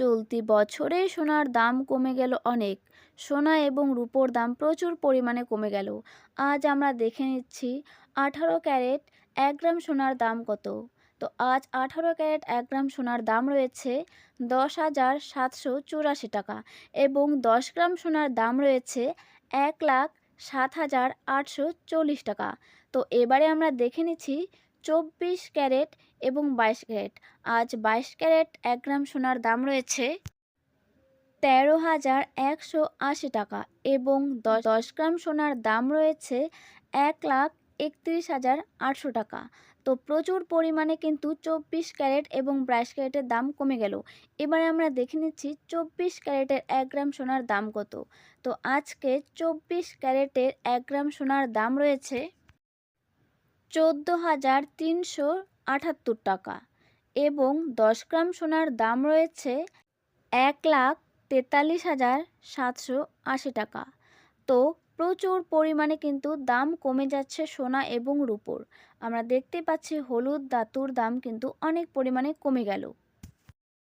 চলতি বছরে সোনার দাম কমে গেল অনেক। সোনা এবং রূপোর দাম প্রচুর পরিমাণে কমে গেল। আজ আমরা দেখে নিচ্ছি আঠারো ক্যারেট এক গ্রাম সোনার দাম কত। তো আজ আঠারো ক্যারেট এক গ্রাম সোনার দাম রয়েছে দশ হাজার সাতশো চুরাশি টাকা এবং দশ গ্রাম সোনার দাম রয়েছে এক লাখ সাত হাজার আটশো চল্লিশ টাকা। তো এবারে আমরা দেখে নিচ্ছি চব্বিশ ক্যারেট এবং বাইশ ক্যারেট। আজ বাইশ ক্যারেট এক গ্রাম সোনার দাম রয়েছে তেরো হাজার একশো আশি টাকা এবং দশ গ্রাম সোনার দাম রয়েছে এক লাখ একত্রিশ হাজার আটশো টাকা। তো প্রচুর পরিমাণে কিন্তু চব্বিশ ক্যারেট এবং বাইশ ক্যারেটের দাম কমে গেল। এবারে আমরা দেখে নিচ্ছি চব্বিশ ক্যারেটের এক গ্রাম সোনার দাম কত। তো আজকে চব্বিশ ক্যারেটের এক গ্রাম সোনার দাম রয়েছে চোদ্দ হাজার তিনশো আটাত্তর টাকা এবং দশ গ্রাম সোনার দাম রয়েছে এক লাখ তেতাল্লিশ হাজার সাতশো আশি টাকা। তো প্রচুর পরিমাণে কিন্তু দাম কমে যাচ্ছে সোনা এবং রুপোর। আমরা দেখতে পাচ্ছি হলুদ ধাতুর দাম কিন্তু অনেক পরিমাণে কমে গেল।